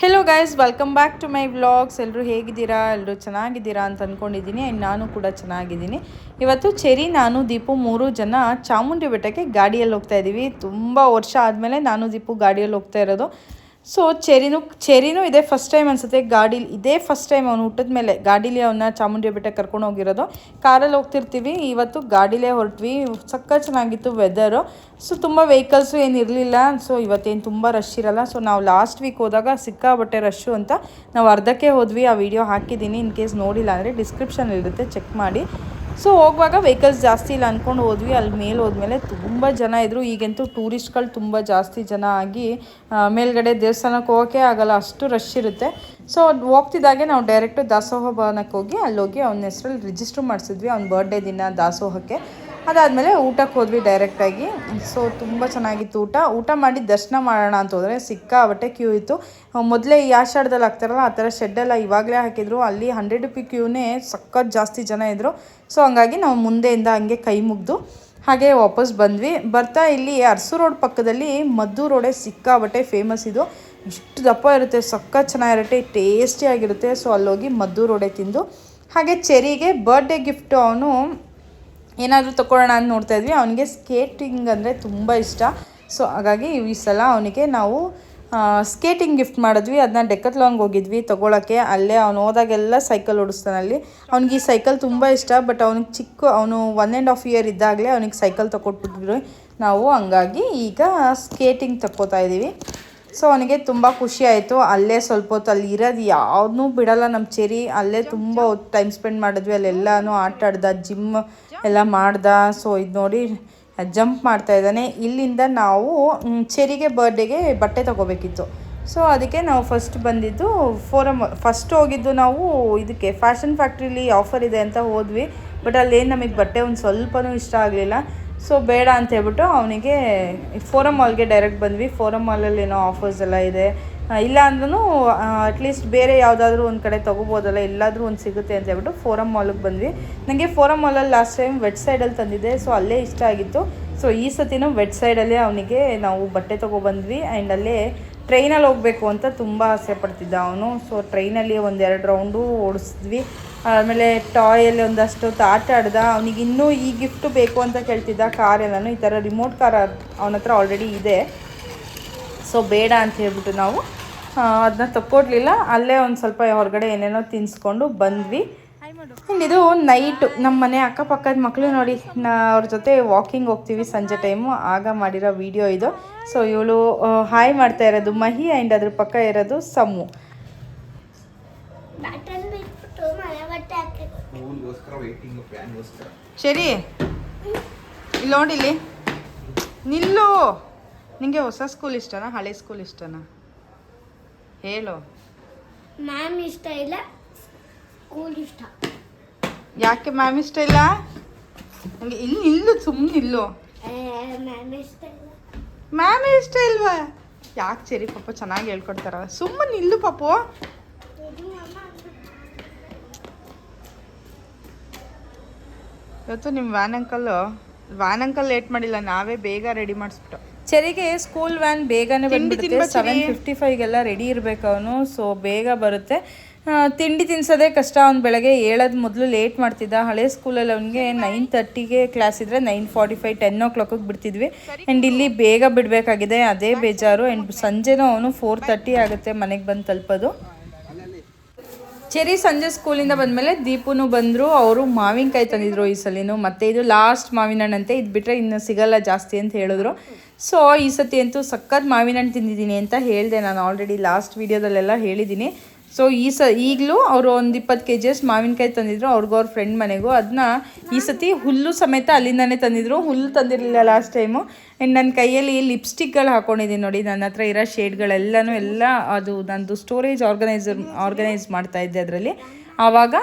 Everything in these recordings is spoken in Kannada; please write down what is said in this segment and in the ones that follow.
Hello guys welcome back to my vlogs ಎಲ್ಲರೂ ಹೇಗಿದ್ದೀರಾ? ಎಲ್ಲರೂ ಚೆನ್ನಾಗಿದ್ದೀರಾ ಅಂತ ಅಂದ್ಕೊಂಡಿದ್ದೀನಿ ಆ್ಯಂಡ್ ನಾನು ಕೂಡ ಚೆನ್ನಾಗಿದ್ದೀನಿ. ಇವತ್ತು ಚೆರಿ, ನಾನು, ದೀಪು ಮೂರು ಜನ ಚಾಮುಂಡಿ ಬೆಟ್ಟಕ್ಕೆ ಗಾಡಿಯಲ್ಲಿ ಹೋಗ್ತಾ ಇದ್ದೀವಿ. ತುಂಬ ವರ್ಷ ಆದಮೇಲೆ ನಾನು, ದೀಪು ಗಾಡಿಯಲ್ಲಿ ಹೋಗ್ತಾ ಇರೋದು. ಸೊ ಚೆರಿನೂ ಚೆರಿನೂ ಇದೇ ಫಸ್ಟ್ ಟೈಮ್ ಅನಿಸುತ್ತೆ. ಗಾಡೀಲಿ ಇದೇ ಫಸ್ಟ್ ಟೈಮ್ ಅವನು ಹುಟ್ಟಿದ ಮೇಲೆ. ಗಾಡೀಲಿ ಅವನ್ನ ಚಾಮುಂಡಿ ಬೆಟ್ಟಕ್ಕೆ ಕರ್ಕೊಂಡು ಹೋಗಿರೋದು. ಕಾರಲ್ಲಿ ಹೋಗ್ತಿರ್ತೀವಿ. ಇವತ್ತು ಗಾಡೀಲೇ ಹೊರಟ್ವಿ. ಸಕ್ಕ ಚೆನ್ನಾಗಿತ್ತು ವೆದರು ಸೊ ತುಂಬ ವೆಹಿಕಲ್ಸು ಏನು ಇರಲಿಲ್ಲ. ಸೊ ಇವತ್ತೇನು ತುಂಬ ರಶ್ ಇರಲ್ಲ. ಸೊ ನಾವು ಲಾಸ್ಟ್ ವೀಕ್ ಹೋದಾಗ ಸಿಕ್ಕಾಬಟ್ಟೆ ರಶ್ಶು ಅಂತ ನಾವು ಅರ್ಧಕ್ಕೆ ಹೋದ್ವಿ. ಆ ವಿಡಿಯೋ ಹಾಕಿದ್ದೀನಿ. ಇನ್ ಕೇಸ್ ನೋಡಿಲ್ಲ ಅಂದರೆ ಡಿಸ್ಕ್ರಿಪ್ಷನ್ ಇರುತ್ತೆ. ಚೆಕ್ ಮಾಡಿ. ಸೊ ಹೋಗುವಾಗ ವೆಹಿಕಲ್ಸ್ ಜಾಸ್ತಿ ಇಲ್ಲ ಅಂದ್ಕೊಂಡು ಹೋದ್ವಿ. ಅಲ್ಲಿ ಮೇಲೆ ಹೋದ್ಮೇಲೆ ತುಂಬ ಜನ ಇದ್ದರು ಈಗಂತೂ ಟೂರಿಸ್ಟ್ಗಳು ತುಂಬ ಜಾಸ್ತಿ ಜನ ಆಗಿ ಮೇಲ್ಗಡೆ ದೇವಸ್ಥಾನಕ್ಕೆ ಹೋಗೋಕ್ಕೆ ಆಗಲ್ಲ. ಅಷ್ಟು ರಶ್ ಇರುತ್ತೆ. ಸೊ ಹೋಗ್ತಿದ್ದಾಗೆ ನಾವು ಡೈರೆಕ್ಟು ದಾಸೋಹ ಭವನಕ್ಕೆ ಹೋಗಿ ಅಲ್ಲಿ ಹೋಗಿ ಅವನ ಹೆಸ್ರಲ್ಲಿ ರಿಜಿಸ್ಟ್ರ್ ಮಾಡಿಸಿದ್ವಿ. ಅವ್ನ ಬರ್ಡೇ ದಿನ ದಾಸೋಹಕ್ಕೆ. ಅದಾದಮೇಲೆ ಊಟಕ್ಕೆ ಹೋದ್ವಿ ಡೈರೆಕ್ಟಾಗಿ ಸೊ ತುಂಬ ಚೆನ್ನಾಗಿತ್ತು ಊಟ. ಊಟ ಮಾಡಿ ದರ್ಶನ ಮಾಡೋಣ ಅಂತ ಹೋದರೆ ಸಿಕ್ಕಾಬಟ್ಟೆ ಕ್ಯೂ ಇತ್ತು. ಮೊದಲೇ ಈ ಆಷಾಢದಲ್ಲಿ ಹಾಕ್ತಾರಲ್ಲ, ಆ ಥರ ಶೆಡ್ಡೆಲ್ಲ ಇವಾಗಲೇ ಹಾಕಿದ್ರು. ಅಲ್ಲಿ ಹಂಡ್ರೆಡ್ ರುಪಿ ಕ್ಯೂನೇ ಸಖತ್ ಜಾಸ್ತಿ ಜನ ಇದ್ದರು ಸೊ ಹಂಗಾಗಿ ನಾವು ಮುಂದೆಯಿಂದ ಹಂಗೆ ಕೈ ಮುಗ್ದು ಹಾಗೆ ವಾಪಸ್ ಬಂದ್ವಿ. ಬರ್ತಾ ಇಲ್ಲಿ ಅರಸು ರೋಡ್ ಪಕ್ಕದಲ್ಲಿ ಮದ್ದು ಸಿಕ್ಕ ಸಿಕ್ಕಾಬಟ್ಟೆ ಫೇಮಸ್ ಇದು. ಇಷ್ಟು ದಪ್ಪ ಇರುತ್ತೆ, ಸಖತ್ ಚೆನ್ನಾಗಿರುತ್ತೆ ಟೇಸ್ಟಿಯಾಗಿರುತ್ತೆ ಸೊ ಅಲ್ಲೋಗಿ ಮದ್ದು ರೋಡೆ ತಿಂದು ಹಾಗೆ ಚೆರಿಗೆ ಬರ್ಡೇ ಗಿಫ್ಟು ಅವನು ಏನಾದರೂ ತಗೊಳ್ಳೋಣ ಅಂತ ನೋಡ್ತಾ ಇದ್ವಿ. ಅವನಿಗೆ ಸ್ಕೇಟಿಂಗ್ ಅಂದರೆ ತುಂಬ ಇಷ್ಟ. ಸೊ ಹಾಗಾಗಿ ಈ ಸಲ ಅವನಿಗೆ ನಾವು ಸ್ಕೇಟಿಂಗ್ ಗಿಫ್ಟ್ ಮಾಡಿದ್ವಿ. ಅದನ್ನ ಡೆಕ್ಕತ್ಲಾಂಗ್ ಹೋಗಿದ್ವಿ ತೊಗೊಳಕ್ಕೆ. ಅಲ್ಲೇ ಅವನು ಹೋದಾಗೆಲ್ಲ ಸೈಕಲ್ ಓಡಿಸ್ತಾನಲ್ಲಿ ಅವ್ನಿಗೆ ಈ ಸೈಕಲ್ ತುಂಬ ಇಷ್ಟ ಬಟ್ ಅವ್ನಿಗೆ ಚಿಕ್ಕ, ಅವನು ಒನ್ ಆ್ಯಂಡ್ ಹಾಫ್ ಇಯರ್ ಇದ್ದಾಗಲೇ ಅವನಿಗೆ ಸೈಕಲ್ ತೊಗೊಟ್ಬಿಟ್ಟಿದ್ರು ನಾವು ಹಂಗಾಗಿ ಈಗ ಸ್ಕೇಟಿಂಗ್ ತಕ್ಕೋತಾ ಇದ್ದೀವಿ ಸೊ ಅವನಿಗೆ ತುಂಬ ಖುಷಿ ಆಯಿತು. ಅಲ್ಲೇ ಸ್ವಲ್ಪ ಹೊತ್ತು ಅಲ್ಲಿ ಇರೋದು ಯಾವುದನ್ನೂ ಬಿಡಲ್ಲ ನಮ್ಮ ಚೆರಿ. ಅಲ್ಲೇ ತುಂಬ ಹೊತ್ತು ಟೈಮ್ ಸ್ಪೆಂಡ್ ಮಾಡಿದ್ವಿ. ಅಲ್ಲೆಲ್ಲನೂ ಆಟ ಆಡ್ದ ಜಿಮ್ ಎಲ್ಲ ಮಾಡ್ದ. ಸೊ ಇದು ನೋಡಿ ಜಂಪ್ ಮಾಡ್ತಾ ಇದ್ದಾನೆ. ಇಲ್ಲಿಂದ ನಾವು ಚೆರಿಗೆ ಬರ್ಡೇಗೆ ಬಟ್ಟೆ ತೊಗೋಬೇಕಿತ್ತು. ಸೊ ಅದಕ್ಕೆ ನಾವು ಫಸ್ಟ್ ಬಂದಿದ್ದು ಫೋರಮ್ ಫಸ್ಟ್ ಹೋಗಿದ್ದು ನಾವು ಇದಕ್ಕೆ ಫ್ಯಾಷನ್ ಫ್ಯಾಕ್ಟ್ರಿಲಿ ಆಫರ್ ಇದೆ ಅಂತ ಹೋದ್ವಿ. ಬಟ್ ಅಲ್ಲೇನು ನಮಗೆ ಬಟ್ಟೆ ಒಂದು ಸ್ವಲ್ಪನೂ ಇಷ್ಟ ಆಗಲಿಲ್ಲ. ಸೊ ಬೇಡ ಅಂತ ಹೇಳ್ಬಿಟ್ಟು ಅವನಿಗೆ ಫೋರಮ್ ಮಾಲ್ಗೆ ಡೈರೆಕ್ಟ್ ಬಂದ್ವಿ. ಫೋರಮ್ ಮಾಲಲ್ಲಿ ಏನೋ ಆಫರ್ಸ್ ಎಲ್ಲ ಇದೆ. ಇಲ್ಲ ಅಂದ್ರೂ ಅಟ್ಲೀಸ್ಟ್ ಬೇರೆ ಯಾವುದಾದ್ರೂ ಒಂದು ಕಡೆ ತೊಗೋಬೋದಲ್ಲ, ಎಲ್ಲಾದರೂ ಒಂದು ಸಿಗುತ್ತೆ ಅಂತ ಹೇಳ್ಬಿಟ್ಟು ಫೋರಮ್ ಮಾಲಿಗೆ ಬಂದ್ವಿ. ನನಗೆ ಫೋರಮ್ ಮಾಲಲ್ಲಿ ಲಾಸ್ಟ್ ಟೈಮ್ ವೆಟ್ ಸೈಡಲ್ಲಿ ತಂದಿದ್ದೆ ಸೊ ಅಲ್ಲೇ ಇಷ್ಟ ಆಗಿತ್ತು. ಸೊ ಈ ಸತಿನೂ ವೆಟ್ ಸೈಡಲ್ಲೇ ಅವನಿಗೆ ನಾವು ಬಟ್ಟೆ ತೊಗೊಬಂದ್ವಿ ಆ್ಯಂಡ್ ಅಲ್ಲೇ ಟ್ರೈನಲ್ಲಿ ಹೋಗಬೇಕು ಅಂತ ತುಂಬ ಆಸೆ ಪಡ್ತಿದ್ದ ಅವನು. ಸೊ ಟ್ರೈನಲ್ಲಿ ಒಂದೆರಡು ರೌಂಡು ಓಡಿಸಿದ್ವಿ. ಆಮೇಲೆ ಟಾಯಲ್ಲಿ ಒಂದಷ್ಟು ಹೊತ್ತು ಆಟ ಆಡ್ದ. ಅವನಿಗೆ ಇನ್ನೂ ಈ ಗಿಫ್ಟು ಬೇಕು ಅಂತ ಕೇಳ್ತಿದ್ದ. ಕಾರ್ ಎಲ್ಲನೂ ಈ ಥರ ರಿಮೋಟ್ ಕಾರ್ ಅವನ ಹತ್ರ ಆಲ್ರೆಡಿ ಇದೆ. ಸೊ ಬೇಡ ಅಂತ ಹೇಳ್ಬಿಟ್ಟು ನಾವು ಅದನ್ನ ತಕ್ಕೊಡ್ಲಿಲ್ಲ. ಅಲ್ಲೇ ಒಂದು ಸ್ವಲ್ಪ ಹೊರಗಡೆ ಏನೇನೋ ತಿನ್ಸ್ಕೊಂಡು ಬಂದ್ವಿ. ಆ್ಯಂಡ್ ಇದು ನೈಟು ನಮ್ಮ ಮನೆ ಅಕ್ಕಪಕ್ಕದ ಮಕ್ಕಳು ನೋಡಿ ನಾ ಅವ್ರ ಜೊತೆ ವಾಕಿಂಗ್ ಹೋಗ್ತೀವಿ ಸಂಜೆ ಟೈಮು ಆಗ ಮಾಡಿರೋ ವಿಡಿಯೋ ಇದು. ಸೊ ಇವಳು ಹಾಯ್ ಮಾಡ್ತಾ ಇರೋದು. ಮಹಿ ಆ್ಯಂಡ್ ಅದ್ರ ಪಕ್ಕ ಇರೋದು ಸಮ್ಮು ಸರಿ ಇಲ್ಲಿ ನೋಡಿಲ್ಲಿ ನಿಲ್ಲು. ನಿಂಗೆ ಹೊಸ ಸ್ಕೂಲ್ ಇಷ್ಟನಾ? ಹಳೆ ಸ್ಕೂಲ್ ಇಷ್ಟನಾ? ಹೇಳು. ಮ್ಯಾಮ್ ಇಷ್ಟ ಇಲ್ಲ. ಸ್ಕೂಲ್ ಇಷ್ಟ. ಯಾಕೆ ಮ್ಯಾಮ್ ಇಷ್ಟ ಇಲ್ಲ? ನನಗೆ ಇಲ್ಲಿ ನಿಲ್ಲು ಸುಮ್ಮನೆ ನಿಲ್ಲು. ಮ್ಯಾಮ್ ಇಷ್ಟ ಇಲ್ವಾ? ಯಾಕೆ ಸರಿ ಪಾಪ ಚೆನ್ನಾಗಿ ಹೇಳ್ಕೊಡ್ತಾರ ಸುಮ್ಮನೆ ನಿಲ್ಲು ಪಾಪು. ಇವತ್ತು ನಿಮ್ಮ van uncle van uncle late ಮಾಡಿಲ್ಲ ನಾವೇ ಬೇಗ ರೆಡಿ ಮಾಡಿಸ್ಬಿಟ್ಟು. ಚೆರಿಗೆ ಸ್ಕೂಲ್ ವ್ಯಾನ್ ಬೇಗನೆ ಬಂದ್ಬಿಡುತ್ತೆ. ಸೆವೆನ್ ಫಿಫ್ಟಿ ಫೈವ್ಗೆಲ್ಲ ರೆಡಿ ಇರಬೇಕು ಅವನು ಸೊ ಬೇಗ ಬರುತ್ತೆ. ತಿಂಡಿ ತಿನ್ಸೋದೇ ಕಷ್ಟ. ಅವ್ನು ಬೆಳಗ್ಗೆ ಹೇಳೋದು ಮೊದಲು ಲೇಟ್ ಮಾಡ್ತಿದ್ದ. ಹಳೆ ಸ್ಕೂಲಲ್ಲಿ ಅವನಿಗೆ ನೈನ್ ತರ್ಟಿಗೆ ಕ್ಲಾಸ್ ಇದ್ದರೆ nine forty five ten o ಕ್ಲಾಕಿಗೆ ಬಿಡ್ತಿದ್ವಿ. ಆ್ಯಂಡ್ ಇಲ್ಲಿ ಬೇಗ ಬಿಡಬೇಕಾಗಿದೆ. ಅದೇ ಬೇಜಾರು. ಆ್ಯಂಡ್ ಸಂಜೆನೂ ಅವನು ಫೋರ್ ತರ್ಟಿ ಆಗುತ್ತೆ ಮನೆಗೆ ಬಂದು ತಲುಪೋದು. ಚೆರಿ ಸಂಜೆ ಸ್ಕೂಲಿಂದ ಬಂದಮೇಲೆ ದೀಪುನು ಬಂದರು, ಅವರು ಮಾವಿನಕಾಯಿ ತಂದಿದ್ರು ಈ ಸಲಿನೂ, ಮತ್ತು ಇದು ಲಾಸ್ಟ್ ಮಾವಿನ ಹಣ್ಣಂತೆ ಇದು ಬಿಟ್ಟರೆ ಇನ್ನು ಸಿಗಲ್ಲ ಜಾಸ್ತಿ ಅಂತ ಹೇಳಿದ್ರು. ಸೊ ಈ ಸತಿ ಅಂತೂ ಸಖತ್ ಮಾವಿನ ಹಣ್ಣು ತಿಂದಿದ್ದೀನಿ ಅಂತ ಹೇಳಿದೆ. ನಾನು ಆಲ್ರೆಡಿ ಲಾಸ್ಟ್ ವೀಡಿಯೋದಲ್ಲೆಲ್ಲ ಹೇಳಿದ್ದೀನಿ. ಸೊ ಈ ಸ, ಈಗಲೂ ಅವರು ಒಂದು ಇಪ್ಪತ್ತು ಕೆ ಜಿ ಅಷ್ಟು ಮಾವಿನಕಾಯಿ ತಂದಿದ್ರು ಅವ್ರಿಗೂ ಅವ್ರ ಫ್ರೆಂಡ್ ಮನೆಗೂ. ಅದನ್ನ ಈ ಸತಿ ಹುಲ್ಲು ಸಮೇತ ಅಲ್ಲಿಂದನೇ ತಂದಿದ್ರು. ಹುಲ್ಲು ತಂದಿರಲಿಲ್ಲ ಲಾಸ್ಟ್ ಟೈಮು ಆ್ಯಂಡ್ ನನ್ನ ಕೈಯಲ್ಲಿ ಲಿಪ್ಸ್ಟಿಕ್ಗಳು ಹಾಕೊಂಡಿದ್ದೀನಿ ನೋಡಿ ನನ್ನ ಹತ್ರ ಇರೋ ಶೇಡ್ಗಳೆಲ್ಲನೂ ಎಲ್ಲ ಅದು ನಂದು ಸ್ಟೋರೇಜ್ ಆರ್ಗನೈಸರ್ ಆರ್ಗನೈಸ್ ಮಾಡ್ತಾ ಇದ್ದೆ ಅದರಲ್ಲಿ. ಆವಾಗ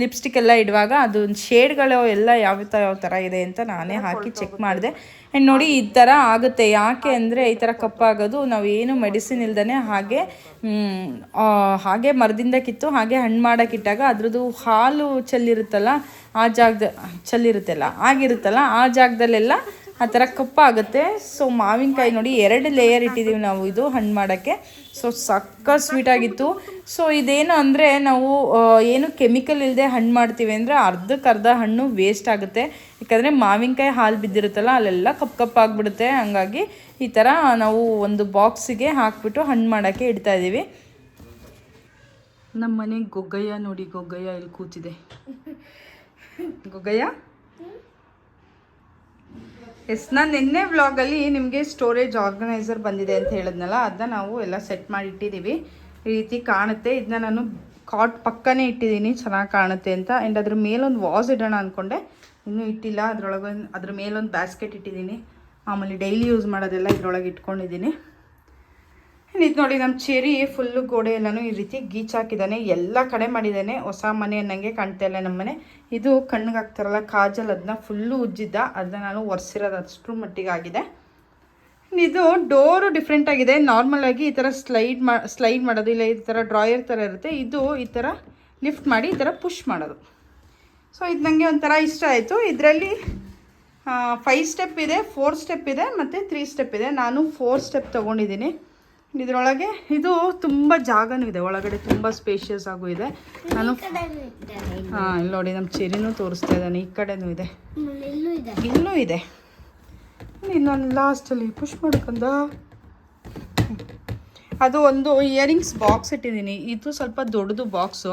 ಲಿಪ್ಸ್ಟಿಕ್ ಎಲ್ಲ ಇಡುವಾಗ ಅದು ಶೇಡ್ಗಳು ಎಲ್ಲ ಯಾವ ಥರ ಯಾವ ಥರ ಇದೆ ಅಂತ ನಾನೇ ಹಾಕಿ ಚೆಕ್ ಮಾಡಿದೆ. ಆ್ಯಂಡ್ ನೋಡಿ ಈ ಥರ ಆಗುತ್ತೆ. ಯಾಕೆ ಅಂದರೆ ಈ ಥರ ಕಪ್ಪಾಗೋದು. ನಾವು ಏನು ಮೆಡಿಸಿನ್ ಇಲ್ದೇ ಹಾಗೆ ಹಾಗೆ ಮರದಿಂದ ಕಿತ್ತು, ಹಾಗೆ ಹಣ್ಣು ಮಾಡೋಕ್ಕಿಟ್ಟಾಗ ಅದ್ರದ್ದು ಹಾಲು ಚೆಲ್ಲಿರುತ್ತಲ್ಲ, ಆ ಜಾಗದ, ಚೆಲ್ಲಿರುತ್ತಲ್ಲ, ಆಗಿರುತ್ತಲ್ಲ, ಆ ಜಾಗದಲ್ಲೆಲ್ಲ ಆ ಥರ ಕಪ್ಪಾಗುತ್ತೆ. ಸೊ ಮಾವಿನಕಾಯಿ ನೋಡಿ ಎರಡು ಲೇಯರ್ ಇಟ್ಟಿದ್ದೀವಿ ನಾವು ಇದು ಹಣ್ಣು ಮಾಡೋಕ್ಕೆ. ಸೊ ಸಕ್ಕ ಸ್ವೀಟಾಗಿತ್ತು ಸೊ ಇದೇನು ಅಂದರೆ ನಾವು ಏನು ಕೆಮಿಕಲ್ ಇಲ್ಲದೆ ಹಣ್ಣು ಮಾಡ್ತೀವಿ ಅಂದರೆ ಅರ್ಧಕ್ಕೆ ಅರ್ಧ ಹಣ್ಣು ವೇಸ್ಟ್ ಆಗುತ್ತೆ. ಯಾಕಂದರೆ ಮಾವಿನಕಾಯಿ ಹಾಲು ಬಿದ್ದಿರುತ್ತಲ್ಲ, ಅಲ್ಲೆಲ್ಲ ಕಪ್ ಕಪ್ ಆಗಿಬಿಡುತ್ತೆ. ಹಂಗಾಗಿ ಈ ಥರ ನಾವು ಒಂದು ಬಾಕ್ಸಿಗೆ ಹಾಕ್ಬಿಟ್ಟು ಹಣ್ಣು ಮಾಡೋಕ್ಕೆ ಇಡ್ತಾ ಇದ್ದೀವಿ. ನಮ್ಮ ಮನೆ ಗೊಗ್ಗಯ್ಯ ನೋಡಿ, ಗೊಗ್ಗಯ್ಯ ಇಲ್ಲಿ ಕೂತಿದೆ. ಗೊಗ್ಗಯ್ಯ? ಎಸ್ ನಾನು ನಿನ್ನೆ ವ್ಲಾಗಲ್ಲಿ ನಿಮಗೆ ಸ್ಟೋರೇಜ್ ಆರ್ಗನೈಸರ್ ಬಂದಿದೆ ಅಂತ ಹೇಳಿದ್ನಲ್ಲ, ಅದನ್ನ ನಾವು ಎಲ್ಲ ಸೆಟ್ ಮಾಡಿ ಇಟ್ಟಿದ್ದೀವಿ ಈ ರೀತಿ ಕಾಣುತ್ತೆ. ಇದನ್ನ ನಾನು ಕಾಟ್ ಪಕ್ಕನೇ ಇಟ್ಟಿದ್ದೀನಿ ಚೆನ್ನಾಗಿ ಕಾಣುತ್ತೆ ಅಂತ. ಆ್ಯಂಡ್ ಅದ್ರ ಮೇಲೊಂದು ವಾಸ್ ಇಡೋಣ ಅಂದ್ಕೊಂಡೆ ಇನ್ನೂ ಇಟ್ಟಿಲ್ಲ. ಅದರೊಳಗೊಂದು ಅದ್ರ ಮೇಲೊಂದು ಬ್ಯಾಸ್ಕೆಟ್ ಇಟ್ಟಿದ್ದೀನಿ ಆಮೇಲೆ ಡೈಲಿ ಯೂಸ್ ಮಾಡೋದೆಲ್ಲ ಇದ್ರೊಳಗೆ ಇಟ್ಕೊಂಡಿದ್ದೀನಿ ಇದು ನೋಡಿ ನಮ್ಮ ಚೇರಿ ಫುಲ್ಲು ಗೋಡೆ ಎಲ್ಲನೂ ಈ ರೀತಿ ಗೀಚಾಕಿದ್ದಾನೆ ಎಲ್ಲ ಕಡೆ ಮಾಡಿದ್ದಾನೆ ಹೊಸ ಮನೆ ಅನ್ನಂಗೆ ಕಾಣ್ತಾ ಇಲ್ಲ ನಮ್ಮ ಮನೆ ಇದು ಕಣ್ಣಿಗೆ ಹಾಕ್ತಾರಲ್ಲ, ಕಾಜಲ್ ಅದನ್ನ ಫುಲ್ಲು ಉಜ್ಜಿದ್ದ ಅದನ್ನ ನಾನು ಒರೆಸಿರೋದು ಅಷ್ಟರ ಮಟ್ಟಿಗೆ ಆಗಿದೆ. ಇದು ಡೋರು ಡಿಫ್ರೆಂಟ್ ಆಗಿದೆ. ನಾರ್ಮಲ್ ಆಗಿ ಈ ಥರ ಸ್ಲೈಡ್ ಮಾ ಸ್ಲೈಡ್ ಮಾಡೋದು, ಇಲ್ಲ ಈ ಥರ ಡ್ರಾಯರ್ ಥರ ಇರುತ್ತೆ. ಇದು ಈ ಥರ ಲಿಫ್ಟ್ ಮಾಡಿ ಈ ಥರ ಪುಷ್ ಮಾಡೋದು. ಸೊ ಇದು ನನಗೆ ಒಂಥರ ಇಷ್ಟ ಆಯಿತು. ಇದರಲ್ಲಿ ಫೈವ್ ಸ್ಟೆಪ್ ಇದೆ ಫೋರ್ ಸ್ಟೆಪ್ ಇದೆ, ಮತ್ತು ತ್ರೀ ಸ್ಟೆಪ್ ಇದೆ. ನಾನು ಫೋರ್ ಸ್ಟೆಪ್ ತೊಗೊಂಡಿದ್ದೀನಿ. ಇದರೊಳಗೆ ಇದು ತುಂಬ ಜಾಗನೂ ಇದೆ. ಒಳಗಡೆ ತುಂಬ ಸ್ಪೇಷಿಯಸ್ ಆಗೂ ಇದೆ. ನಾನು ಹಾಂ ಇಲ್ಲಿ ನೋಡಿ ನಮ್ಮ ಚೆರಿನೂ ತೋರಿಸ್ತಾ ಇದ್ದಾನೆ. ಈ ಕಡೆನೂ ಇದೆ. ಇಲ್ಲೂ ಇದೆ. ಇನ್ನೊಂದು ಲಾಸ್ಟಲ್ಲಿ ಪುಷ್ ಮಾಡ್ಕೊಂಡ? ಅದು ಒಂದು ಇಯರಿಂಗ್ಸ್ ಬಾಕ್ಸ್ ಇಟ್ಟಿದ್ದೀನಿ. ಇದು ಸ್ವಲ್ಪ ದೊಡ್ಡದು ಬಾಕ್ಸು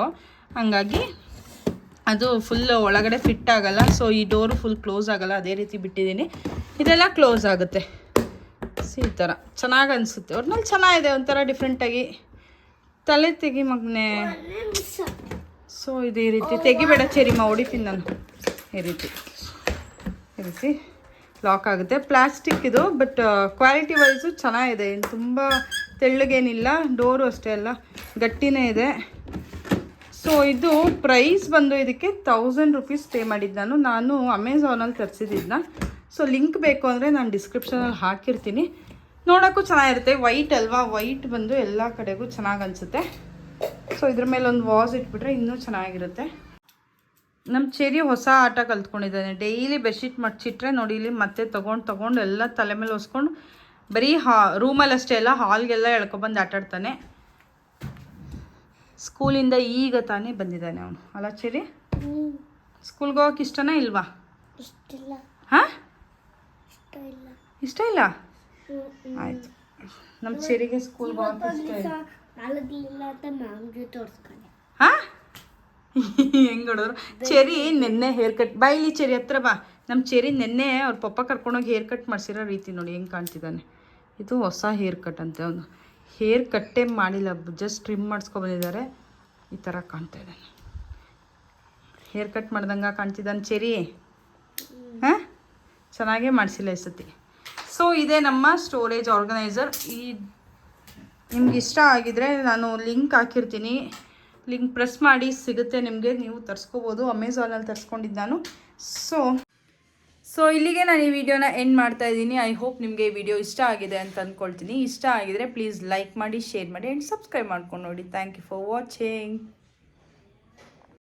ಹಂಗಾಗಿ ಅದು ಫುಲ್ ಒಳಗಡೆ ಫಿಟ್ ಆಗಲ್ಲ. ಸೊ ಈ ಡೋರು ಫುಲ್ ಕ್ಲೋಸ್ ಆಗಲ್ಲ. ಅದೇ ರೀತಿ ಬಿಟ್ಟಿದ್ದೀನಿ. ಇದೆಲ್ಲ ಕ್ಲೋಸ್ ಆಗುತ್ತೆ. ಸೊ ಈ ಥರ. ಚೆನ್ನಾಗಿ ಅನಿಸುತ್ತೆ. ಒಟ್ನಲ್ಲಿ ಚೆನ್ನಾಗಿದೆ, ಒಂಥರ ಡಿಫ್ರೆಂಟಾಗಿ ತಲೆ ತೆಗಿ ಮಗನೇ. ಸೊ ಇದು ಈ ರೀತಿ ತೆಗಿಬೇಡ ಚೆರಿಮ ಹೊಡಿತೀನಿ ನಾನು. ಈ ರೀತಿ. ಈ ರೀತಿ ಲಾಕ್ ಆಗುತ್ತೆ. ಪ್ಲಾಸ್ಟಿಕ್ ಇದು ಬಟ್ ಕ್ವಾಲಿಟಿ ವೈಸು ಚೆನ್ನಾಗಿದೆ. ಏನು ತುಂಬ ತೆಳ್ಳಗೇನಿಲ್ಲ, ಡೋರು ಅಷ್ಟೇ ಅಲ್ಲ, ಗಟ್ಟಿನೇ ಇದೆ. ಸೊ ಇದು ಪ್ರೈಸ್ ಬಂದು ಇದಕ್ಕೆ ತೌಸಂಡ್ ರುಪೀಸ್ ಪೇ ಮಾಡಿದ್ದು ನಾನು. ನಾನು ಅಮೆಝಾನಲ್ಲಿ ತರಿಸಿದ್ದಿದ್ನ ಸೊ ಲಿಂಕ್ ಬೇಕು ಅಂದರೆ ನಾನು ಡಿಸ್ಕ್ರಿಪ್ಷನಲ್ಲಿ ಹಾಕಿರ್ತೀನಿ. ನೋಡೋಕ್ಕೂ ಚೆನ್ನಾಗಿರುತ್ತೆ. ವೈಟ್ ಅಲ್ವಾ? ವೈಟ್ ಬಂದು ಎಲ್ಲ ಕಡೆಗೂ ಚೆನ್ನಾಗಿ ಅನಿಸುತ್ತೆ. ಸೊ ಇದ್ರ ಮೇಲೆ ಒಂದು ವಾಸ್ ಇಟ್ಬಿಟ್ರೆ ಇನ್ನೂ ಚೆನ್ನಾಗಿರುತ್ತೆ. ನಮ್ಮ ಚೇರಿ ಹೊಸ ಆಟ ಕಲ್ತ್ಕೊಂಡಿದ್ದಾನೆ. ಡೈಲಿ ಬೆಡ್ಶೀಟ್ ಮಡ್ಚಿಟ್ರೆ ನೋಡಿ ಇಲ್ಲಿ ಮತ್ತೆ ತೊಗೊಂಡು ತೊಗೊಂಡು ಎಲ್ಲ ತಲೆ ಮೇಲೆ ಒಸ್ಕೊಂಡು ಬರೀ ಹಾ ರೂಮಲ್ಲಿ ಅಷ್ಟೇ ಅಲ್ಲ ಹಾಲ್ಗೆಲ್ಲ ಎಳ್ಕೊಬಂದು ಆಟಾಡ್ತಾನೆ. ಸ್ಕೂಲಿಂದ ಈಗ ತಾನೇ ಬಂದಿದ್ದಾನೆ ಅವನು. ಅಲ್ಲ ಚೆರಿ ಸ್ಕೂಲ್ಗೆ ಹೋಗೋಕೆ ಇಷ್ಟನಾ ಇಲ್ವಾ? ಹಾಂ? ಇಷ್ಟ ಇಲ್ಲ. ಆಯ್ತು. ನಮ್ಮ ಚೆರಿಗೆ ಸ್ಕೂಲ್ ಹಾ? ಹೆಂಗ್ ಚೆರಿ ನೆನ್ನೆ ಹೇರ್ ಕಟ್ ಬಾ ಇಲ್ಲಿ ಚೆರಿ ಹತ್ರ ಬಾ. ನಮ್ಮ ಚೆರಿ ನೆನ್ನೆ ಅವ್ರ ಪಪ್ಪ ಕರ್ಕೊಂಡೋಗಿ ಹೇರ್ ಕಟ್ ಮಾಡಿಸಿರೋ ರೀತಿ ನೋಡಿ ಹೆಂಗೆ ಕಾಣ್ತಿದ್ದಾನೆ. ಇದು ಹೊಸ ಹೇರ್ ಕಟ್ ಅಂತೆ ಅವನು. ಹೇರ್ ಕಟ್ಟೇ ಮಾಡಿಲ್ಲ ಜಸ್ಟ್ ಟ್ರಿಮ್ ಮಾಡಿಸ್ಕೊಬಂದಿದ್ದಾರೆ ಈ ಥರ ಕಾಣ್ತಾ ಇದ್ದಾನೆ. ಹೇರ್ ಕಟ್ ಮಾಡ್ದಂಗೆ ಕಾಣ್ತಿದ್ದಾನೆ ಚೆರಿ. ಹಾಂ? ಚೆನ್ನಾಗೇ ಮಾಡಿಸಿಲ್ಲ ಈ ಸತಿ. ಸೊ ಇದೇ ನಮ್ಮ ಸ್ಟೋರೇಜ್ ಆರ್ಗನೈಸರ್ ಈ ನಿಮ್ಗೆ ಇಷ್ಟ ಆಗಿದ್ರೆ ನಾನು ಲಿಂಕ್ ಹಾಕಿರ್ತೀನಿ. ಲಿಂಕ್ ಪ್ರೆಸ್ ಮಾಡಿ ಸಿಗುತ್ತೆ ನಿಮಗೆ. ನೀವು ತರಿಸ್ಕೋಬೋದು. ಅಮೆಝಾನಲ್ಲಿ ತರಿಸ್ಕೊಂಡಿದ್ದು ನಾನು. ಸೊ ಸೊ ಇಲ್ಲಿಗೆ ನಾನು ಈ ವಿಡಿಯೋನ ಎಂಡ್ ಮಾಡ್ತಾ ಇದ್ದೀನಿ. ಐ ಹೋಪ್ ನಿಮಗೆ ಈ ವಿಡಿಯೋ ಇಷ್ಟ ಆಗಿದೆ ಅಂತ ಅಂದ್ಕೊಳ್ತೀನಿ ಇಷ್ಟ ಆಗಿದ್ರೆ ಪ್ಲೀಸ್ ಲೈಕ್ ಮಾಡಿ ಶೇರ್ ಮಾಡಿ ಆ್ಯಂಡ್ ಸಬ್ಸ್ಕ್ರೈಬ್ ಮಾಡ್ಕೊಂಡು ನೋಡಿ. Thank you for watching